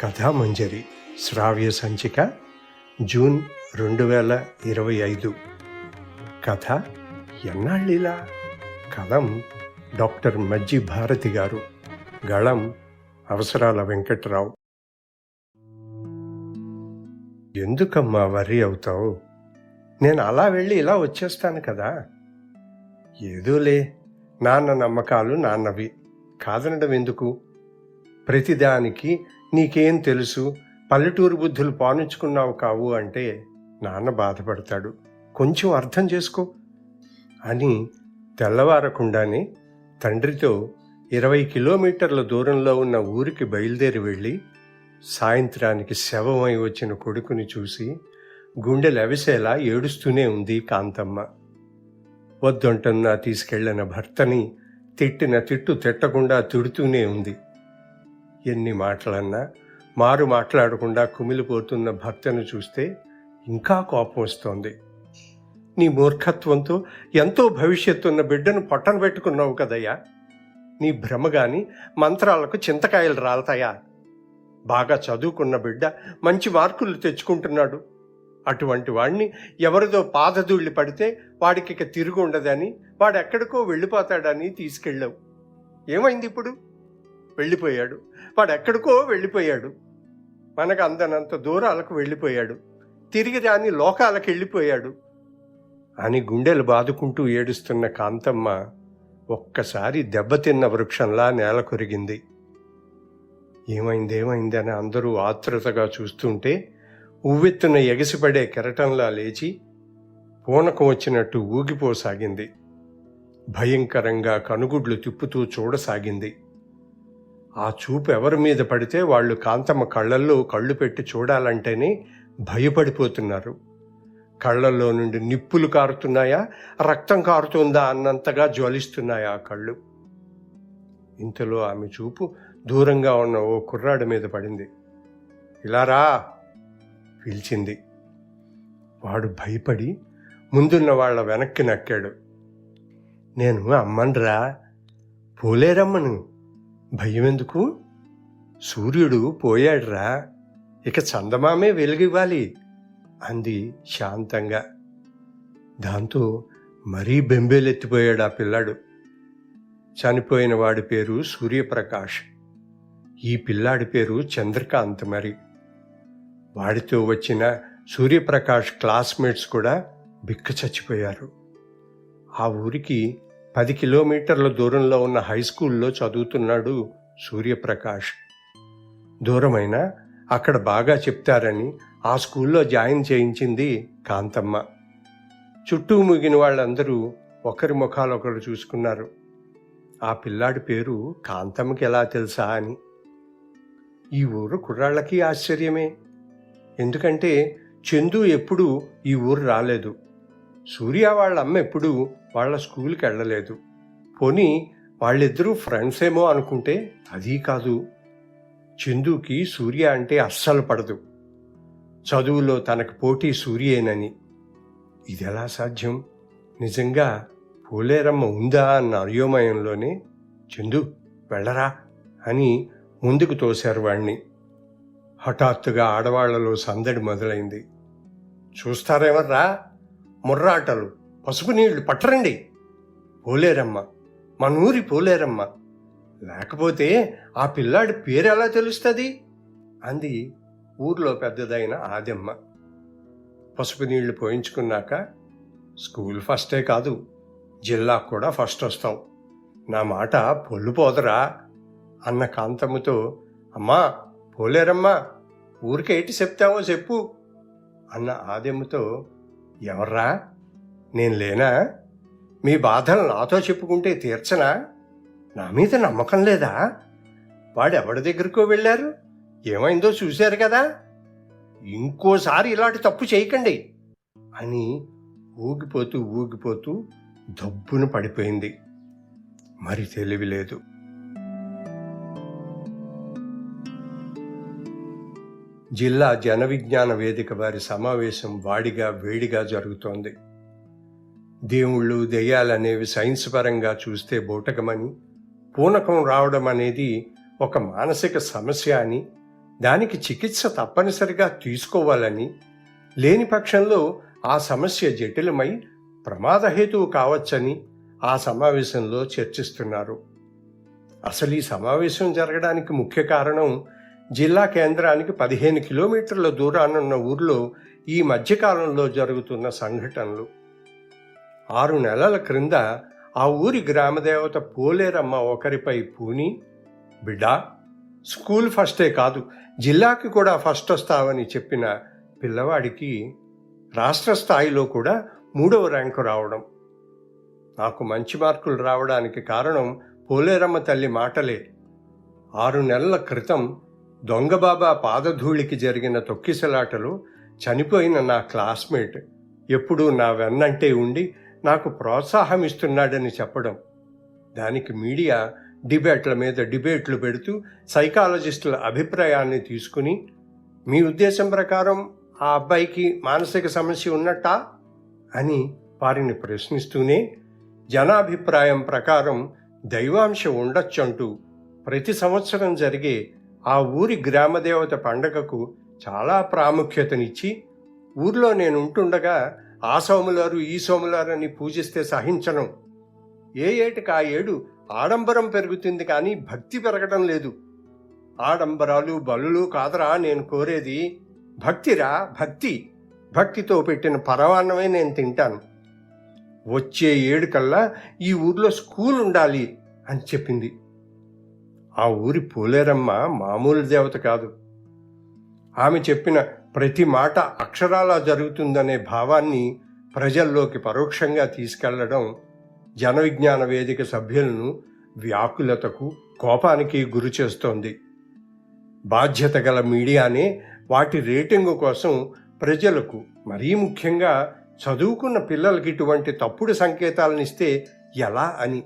కథామంజరి శ్రావ్య సంచిక జూన్ రెండు వేల ఇరవై ఐదు. కథ ఎన్నాళ్ళిలా? కలం డాక్టర్ మజ్జి భారతి గారు. గళం అవసరాల వెంకట్రావు. ఎందుకమ్మా వరి అవుతావు? నేను అలా వెళ్ళి ఇలా వచ్చేస్తాను కదా. ఏదోలే నాన్న నమ్మకాలు నాన్నవి. కాదనడం ఎందుకు? ప్రతిదానికి నీకేం తెలుసు? పల్లెటూరు బుద్ధులు పానుంచుకున్నావు కావు అంటే నాన్న బాధపడతాడు. కొంచెం అర్థం చేసుకో. అని తెల్లవారకుండానే తండ్రితో ఇరవై కిలోమీటర్ల దూరంలో ఉన్న ఊరికి బయలుదేరి వెళ్ళి సాయంత్రానికి శవమై వచ్చిన కొడుకుని చూసి గుండె లెవసేలా ఏడుస్తూనే ఉంది కాంతమ్మ. వద్దంటున్నా తీసుకెళ్ళిన భర్తని తిట్టిన తిట్టు తిట్టకుండా తిడుతూనే ఉంది. ఎన్ని మాటలన్నా మారు మాట్లాడకుండా కుమిలిపోతున్న భర్తను చూస్తే ఇంకా కోపం వస్తోంది. నీ మూర్ఖత్వంతో ఎంతో భవిష్యత్తున్న బిడ్డను పొట్టన పెట్టుకున్నావు కదయ్యా. నీ భ్రమ గాని మంత్రాలకు చింతకాయలు రాలతాయా? బాగా చదువుకున్న బిడ్డ మంచి మార్కులు తెచ్చుకుంటున్నాడు. అటువంటి వాణ్ణి ఎవరిదో పాదధూళి పడితే వాడికి ఇక తిరుగు ఉండదని వాడెక్కడికో వెళ్ళిపోతాడని తీసుకెళ్ళావు. ఏమైంది ఇప్పుడు? వెళ్ళిపోయాడు. వాడు ఎక్కడికో వెళ్ళిపోయాడు. మనకు అందనంత దూరాలకు వెళ్ళిపోయాడు. తిరిగి రాని లోకాలకు వెళ్ళిపోయాడు. అని గుండెలు బాదుకుంటూ ఏడుస్తున్న కాంతమ్మ ఒక్కసారి దెబ్బతిన్న వృక్షంలా నేల కొరిగింది ఏమైంది అందరూ ఆతృతగా చూస్తుంటే ఉవ్వెత్తున ఎగసిపడే కెరటంలా లేచి పూనకం వచ్చినట్టు ఊగిపోసాగింది. భయంకరంగా కనుగుడ్లు తిప్పుతూ చూడసాగింది. ఆ చూపు ఎవరి మీద పడితే వాళ్ళు కాంతమ్మ కళ్ళల్లో కళ్ళు పెట్టి చూడాలంటేనే భయపడిపోతున్నారు. కళ్ళల్లో నుండి నిప్పులు కారుతున్నాయా? రక్తం కారుతుందా అన్నంతగా జ్వలిస్తున్నాయా ఆ కళ్ళు? ఇంతలో ఆమె చూపు దూరంగా ఉన్న ఓ కుర్రాడి మీద పడింది. ఇలా రా పిలిచింది. వాడు భయపడి ముందున్న వాళ్ళ వెనక్కి నక్కాడు. నేను అమ్మన్రా పోలేరమ్మను. భయం ఎందుకు సూర్యుడు పోయాడురా. ఇక చందమామే వెలుగివ్వాలి అంది శాంతంగా. దాంతో మరీ బెంబేలెత్తిపోయాడు ఆ పిల్లాడు. చనిపోయిన వాడి పేరు సూర్యప్రకాష్. ఈ పిల్లాడి పేరు చంద్రకాంత్ మరి. వాడితో వచ్చిన సూర్యప్రకాష్ క్లాస్మేట్స్ కూడా బిక్క చచ్చిపోయారు. ఆ ఊరికి పది కిలోమీటర్ల దూరంలో ఉన్న హై స్కూల్లో చదువుతున్నాడు సూర్యప్రకాష్. దూరమైన అక్కడ బాగా చెప్తారని ఆ స్కూల్లో జాయిన్ చేయించింది కాంతమ్మ. చుట్టూ ముగిన వాళ్ళందరూ ఒకరి ముఖాలు ఒకరు చూసుకున్నారు. ఆ పిల్లాడి పేరు కాంతమ్మకి ఎలా తెలుసా అని. ఈ ఊరు కుర్రాళ్ళకి ఆశ్చర్యమే. ఎందుకంటే చందు ఎప్పుడూ ఈ ఊరు రాలేదు. సూర్య వాళ్ళ అమ్మ ఎప్పుడూ వాళ్ళ స్కూల్కి వెళ్ళలేదు. పోనీ వాళ్ళిద్దరూ ఫ్రెండ్స్ ఏమో అనుకుంటే అది కాదు. చందుకి సూర్య అంటే అస్సలు పడదు. చదువులో తనకు పోటీ సూర్యేనని. ఇది ఎలా సాధ్యం? నిజంగా పోలేరమ్మ ఉందా అన్న అయోమయంలోనే చందు వెళ్ళరా అని ముందుకు తోశారు వాణ్ణి. హఠాత్తుగా ఆడవాళ్ళలో సందడి మొదలైంది. చూస్తారేమర్రా ముర్రాటలు. పసుపు నీళ్ళు పట్టరండి. పోలేరమ్మ. మన ఊరి పోలేరమ్మ. లేకపోతే ఆ పిల్లాడి పేరు ఎలా తెలుస్తుంది? అంది ఊర్లో పెద్దదైన ఆదెమ్మ. పసుపు నీళ్ళు పోయించుకున్నాక స్కూల్ ఫస్టే కాదు జిల్లా కూడా ఫస్ట్ వస్తావు నా మాట పొల్లు పోదరా అన్న కాంతమ్మతో అమ్మా పోలేరమ్మా ఊరికేటి చెప్తావో చెప్పు అన్న ఆదెమ్మతో ఎవర్రా? నేను లేనా? మీ బాధలు నాతో చెప్పుకుంటే తీర్చనా? నా మీద నమ్మకం లేదా? వాడెవడి దగ్గరికో దగ్గరకో వెళ్ళారు? ఏమైందో చూశారు కదా? ఇంకోసారి ఇలాంటి తప్పు చేయకండి అని ఊగిపోతూ ఊగిపోతూ దబ్బున పడిపోయింది. మరి తెలివి లేదు. జిల్లా జన విజ్ఞాన వేదిక వారి సమావేశం వాడిగా వేడిగా జరుగుతోంది. దేవుళ్ళు దెయ్యాలనేవి సైన్స్ పరంగా చూస్తే బూటకమని పూనకం రావడం అనేది ఒక మానసిక సమస్య అని దానికి చికిత్స తప్పనిసరిగా తీసుకోవాలని లేని పక్షంలో ఆ సమస్య జటిలమై ప్రమాదహేతువు కావచ్చని ఆ సమావేశంలో చర్చిస్తున్నారు. అసలు ఈ సమావేశం జరగడానికి ముఖ్య కారణం జిల్లా కేంద్రానికి పదిహేను కిలోమీటర్ల దూరానున్న ఊర్లో ఈ మధ్యకాలంలో జరుగుతున్న సంఘటనలు. ఆరు నెలల క్రింద ఆ ఊరి గ్రామదేవత పోలేరమ్మ ఒకరిపై పూని బిడ్డా స్కూల్ ఫస్టే కాదు జిల్లాకి కూడా ఫస్ట్ వస్తావని చెప్పిన పిల్లవాడికి రాష్ట్ర స్థాయిలో కూడా మూడవ ర్యాంకు రావడం. నాకు మంచి మార్కులు రావడానికి కారణం పోలేరమ్మ తల్లి మాటలే. ఆరు నెలల క్రితం దొంగబాబా పాదధూళికి జరిగిన తొక్కిసలాటలో చనిపోయిన నా క్లాస్మేట్ ఎప్పుడూ నా వెన్నంటే ఉండి నాకు ప్రోత్సాహం ఇస్తున్నాడని చెప్పడం. దానికి మీడియా డిబేట్ల మీద డిబేట్లు పెడుతూ సైకాలజిస్టుల అభిప్రాయాన్ని తీసుకుని మీ ఉద్దేశం ప్రకారం ఆ అబ్బాయికి మానసిక సమస్య ఉన్నట్టా? అని వారిని ప్రశ్నిస్తూనే జనాభిప్రాయం ప్రకారం దైవాంశ ఉండొచ్చంటూ ప్రతి సంవత్సరం జరిగే ఆ ఊరి గ్రామదేవత పండగకు చాలా ప్రాముఖ్యతనిచ్చి ఊర్లో నేను ఉంటుండగా ఆ సోములారు ఈ సోములారు అని పూజిస్తే సహించను. ఏ ఏటికి ఆ ఏడు ఆడంబరం పెరుగుతుంది కానీ భక్తి పెరగడం లేదు. ఆడంబరాలు బలులు కాదరా నేను కోరేది. భక్తిరా భక్తి. భక్తితో పెట్టిన పరవాన్నమే నేను తింటాను. వచ్చే ఏడు కల్లా ఈ ఊర్లో స్కూల్ ఉండాలి అని చెప్పింది. ఆ ఊరి పోలేరమ్మ మామూలు దేవత కాదు. ఆమె చెప్పిన ప్రతి మాట అక్షరాలా జరుగుతుందనే భావాన్ని ప్రజల్లోకి పరోక్షంగా తీసుకెళ్ళడం జనవిజ్ఞాన వేదిక సభ్యులను వ్యాకులతకు కోపానికి గురి చేస్తోంది. బాధ్యత గల మీడియానే వాటి రేటింగు కోసం ప్రజలకు మరీ ముఖ్యంగా చదువుకున్న పిల్లలకి ఇటువంటి తప్పుడు సంకేతాలనిస్తే ఎలా అని?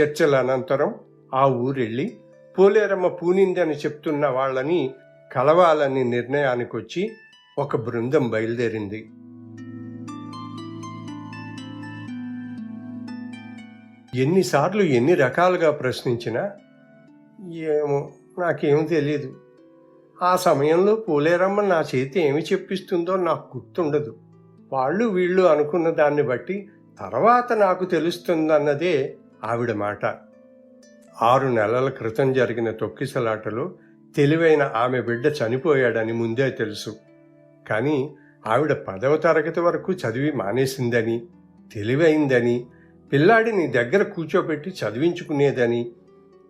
చర్చల అనంతరం ఆ ఊరెళ్ళి పోలేరమ్మ పూనిందని చెప్తున్న వాళ్ళని కలవాలని నిర్ణయానికి వచ్చి ఒక బృందం బయలుదేరింది. ఎన్నిసార్లు ఎన్ని రకాలుగా ప్రశ్నించినా ఏమో నాకేమి తెలియదు ఆ సమయంలో పోలేరమ్మ నా చేతి ఏమి చెప్పిస్తుందో నాకు గుర్తుండదు. వాళ్ళు వీళ్ళు అనుకున్న దాన్ని బట్టి తర్వాత నాకు తెలుస్తుందన్నదే ఆవిడ మాట. ఆరు నెలల క్రితం జరిగిన తొక్కిసలాటలో తెలివైన ఆమె బిడ్డ చనిపోయాడని ముందే తెలుసు. కానీ ఆవిడ పదవ తరగతి వరకు చదివి మానేసిందని తెలివైందని పిల్లాడిని దగ్గర కూర్చోబెట్టి చదివించుకునేదని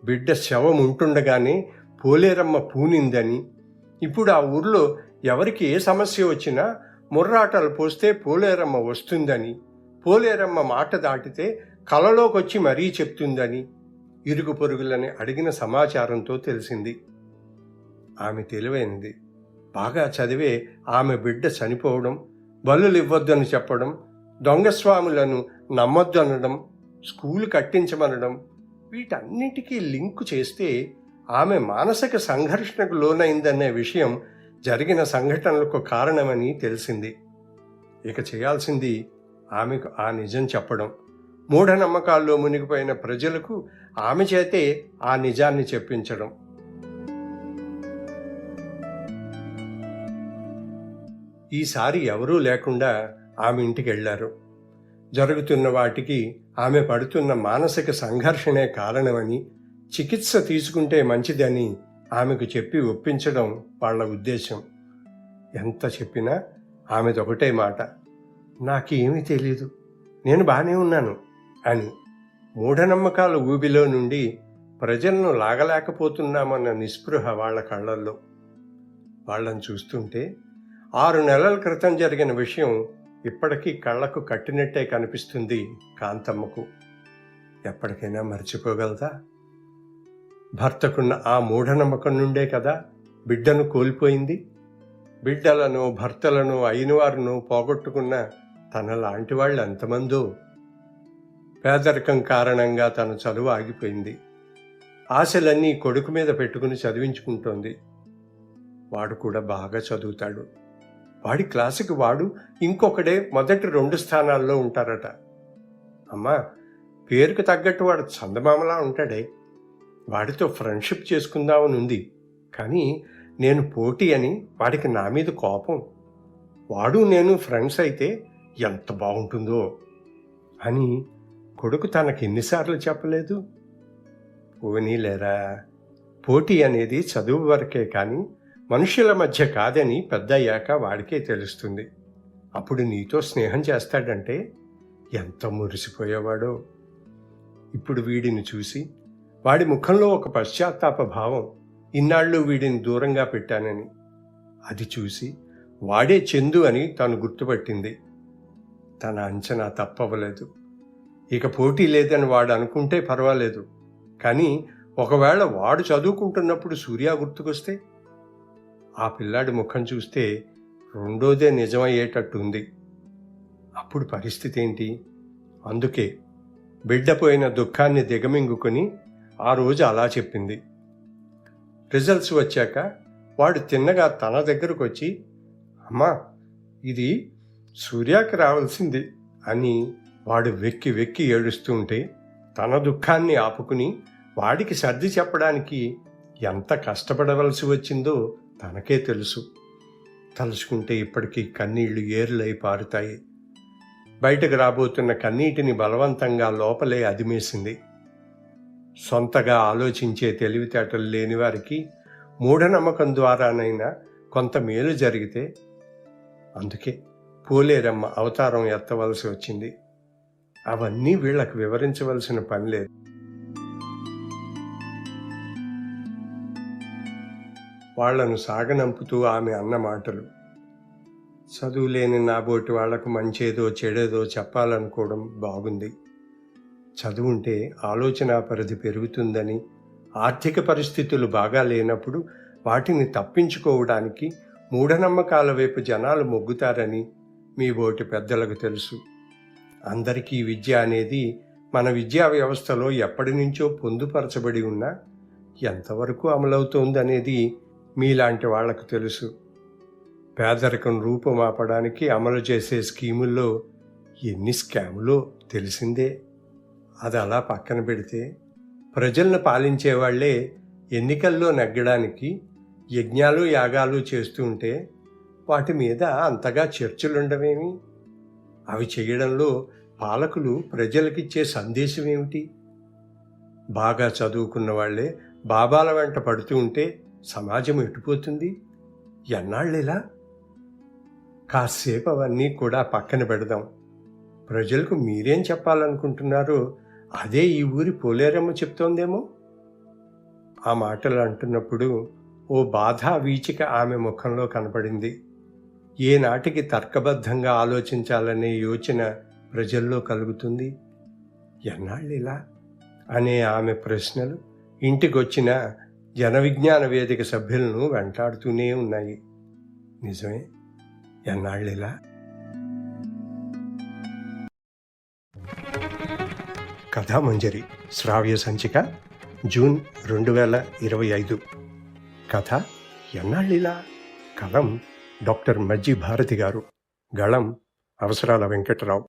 బిడ్డ శవం ఉంటుండగానే పోలేరమ్మ పూనిందని ఇప్పుడు ఆ ఊర్లో ఎవరికి ఏ సమస్య వచ్చినా ముర్రాటలు పోస్తే పోలేరమ్మ వస్తుందని పోలేరమ్మ మాట దాటితే కలలోకొచ్చి మరీ చెప్తుందని ఇరుగు పొరుగులని అడిగిన సమాచారంతో తెలిసింది. ఆమె తెలివైనది. బాగా చదివే ఆమె బిడ్డ చనిపోవడం బలులివ్వద్దని చెప్పడం దొంగస్వాములను నమ్మొద్దనడం స్కూల్ కట్టించమనడం వీటన్నిటికీ లింకు చేస్తే ఆమె మానసిక సంఘర్షణకు లోనైందనే విషయం జరిగిన సంఘటనలకు కారణమని తెలిసింది. ఇక చేయాల్సింది ఆమెకు ఆ నిజం చెప్పడం. మూఢనమ్మకాల్లో మునిగిపోయిన ప్రజలకు ఆమె చేతే ఆ నిజాన్ని చెప్పించడం. ఈసారి ఎవరూ లేకుండా ఆమె ఇంటికి వెళ్ళారు. జరుగుతున్న వాటికి ఆమె పడుతున్న మానసిక సంఘర్షణే కారణమని చికిత్స తీసుకుంటే మంచిదని ఆమెకు చెప్పి ఒప్పించడం వాళ్ళ ఉద్దేశం. ఎంత చెప్పినా ఆమెదొకటే మాట. నాకేమీ తెలీదు. నేను బాగానే ఉన్నాను. అని మూఢనమ్మకాల ఊబిలో నుండి ప్రజలను లాగలేకపోతున్నామన్న నిస్పృహ వాళ్ళ కళ్ళల్లో. వాళ్ళని చూస్తుంటే ఆరు నెలల క్రితం జరిగిన విషయం ఇప్పటికీ కళ్ళకు కట్టినట్టే కనిపిస్తుంది కాంతమ్మకు. ఎప్పటికైనా మర్చిపోగలదా? భర్తకున్న ఆ మూఢనమ్మకం నుండే కదా బిడ్డను కోల్పోయింది. బిడ్డలను భర్తలను అయినవారును పోగొట్టుకున్న తన లాంటి వాళ్ళు ఎంతమందో. పేదరికం కారణంగా తన చదువు ఆగిపోయింది. ఆశలన్నీ కొడుకు మీద పెట్టుకుని చదివించుకుంటోంది. వాడు కూడా బాగా చదువుతాడు. వాడి క్లాసుకి వాడు ఇంకొకడే మొదటి రెండు స్థానాల్లో ఉంటారట. అమ్మా పేరుకు తగ్గట్టు వాడు చందమామలా ఉంటాడే. వాడితో ఫ్రెండ్షిప్ చేసుకుందామని ఉంది కానీ నేను పోటీ అని వాడికి నా మీద కోపం. వాడు నేను ఫ్రెండ్స్ అయితే ఎంత బాగుంటుందో అని కొడుకు తనకి ఎన్నిసార్లు చెప్పలేదు? పోనీ లేరా పోటీ అనేది చదువు వరకే కానీ మనుషుల మధ్య కాదని పెద్దయ్యాక వాడికే తెలుస్తుంది. అప్పుడు నీతో స్నేహం చేస్తాడంటే ఎంత మురిసిపోయేవాడో. ఇప్పుడు వీడిని చూసి వాడి ముఖంలో ఒక పశ్చాత్తాప భావం ఇన్నాళ్ళు వీడిని దూరంగా పెట్టానని. అది చూసి వాడే చందు అని తాను గుర్తుపట్టింది. తన అంచనా తప్పవలేదు. ఇక పోటీ లేదని వాడు అనుకుంటే పర్వాలేదు. కానీ ఒకవేళ వాడు చదువుకుంటున్నప్పుడు సూర్య గుర్తుకొస్తే? ఆ పిల్లాడి ముఖం చూస్తే రెండోదే నిజమయ్యేటట్టుంది. అప్పుడు పరిస్థితి ఏంటి? అందుకే బిడ్డపోయిన దుఃఖాన్ని దిగమింగుకొని ఆ రోజు అలా చెప్పింది. రిజల్ట్స్ వచ్చాక వాడు తిన్నగా తన దగ్గరకు వచ్చి అమ్మా ఇది సూర్యాకి రావాల్సింది అని వాడు వెక్కి వెక్కి ఏడుస్తుంటే తన దుఃఖాన్ని ఆపుకుని వాడికి సర్ది చెప్పడానికి ఎంత కష్టపడవలసి వచ్చిందో తనకే తెలుసు. తలుచుకుంటే ఇప్పటికీ కన్నీళ్ళు ఏర్లై పారుతాయి. బయటకు రాబోతున్న కన్నీటిని బలవంతంగా లోపలే అదిమేసింది. సొంతగా ఆలోచించే తెలివితేటలు లేని వారికి మూఢనమ్మకం ద్వారానైనా కొంత మేలు జరిగితే అందుకే పోలేరమ్మ అవతారం ఎత్తవలసి వచ్చింది. అవన్నీ వీళ్ళకు వివరించవలసిన పని లేదు. వాళ్ళను సాగనంపుతూ ఆమె అన్న మాటలు. చదువు లేని నాబోటి వాళ్ళకు మంచేదో చెడేదో చెప్పాలనుకోవడం బాగుంది. చదువుంటే ఆలోచన పరిధి పెరుగుతుందని ఆర్థిక పరిస్థితులు బాగా లేనప్పుడు వాటిని తప్పించుకోవడానికి మూఢనమ్మకాల వైపు జనాలు మొగ్గుతారని మీ బోటి పెద్దలకు తెలుసు. అందరికీ విద్య అనేది మన విద్యా వ్యవస్థలో ఎప్పటి నుంచో పొందుపరచబడి ఉన్నా ఎంతవరకు అమలవుతోందనేది మీలాంటి వాళ్ళకు తెలుసు. పేదరికం రూపుమాపడానికి అమలు చేసే స్కీముల్లో ఎన్ని స్కాములో తెలిసిందే. అది అలా పక్కన పెడితే ప్రజలను పాలించేవాళ్ళే ఎన్నికల్లో నెగ్గడానికి యజ్ఞాలు యాగాలు చేస్తుంటే వాటి మీద అంతగా చర్చలుండవేమి? అవి చేయడంలో పాలకులు ప్రజలకిచ్చే సందేశం ఏమిటి? బాగా చదువుకున్న వాళ్ళే బాబాల వెంట పడుతూ ఉంటే సమాజం ఎటుపోతుంది? ఎన్నాళ్ళిలా? కాసేపు అవన్నీ కూడా పక్కన పెడదాం. ప్రజలకు మీరేం చెప్పాలనుకుంటున్నారో అదే ఈ ఊరి పోలేరమ్మ చెప్తోందేమో? ఆ మాటలు అంటున్నప్పుడు ఓ బాధ వీచిక ఆమె ముఖంలో కనపడింది. ఏనాటికి తర్కబద్ధంగా ఆలోచించాలనే యోచన ప్రజల్లో కలుగుతుంది? ఎన్నాళ్ళిలా? అనే ఆమె ప్రశ్నలు ఇంటికొచ్చిన జనవిజ్ఞాన వేదిక సభ్యులను వెంటాడుతూనే ఉన్నాయి. నిజమే? ఎన్నాళ్ళిలా? కథామంజరి శ్రావ్య సంచిక జూన్ రెండు వేల ఇరవై ఐదు. కథ ఎన్నాళ్ళిలా? కలం డాక్టర్ మజ్జి భారతి గారు. గళం అవసరాల వెంకటరావు.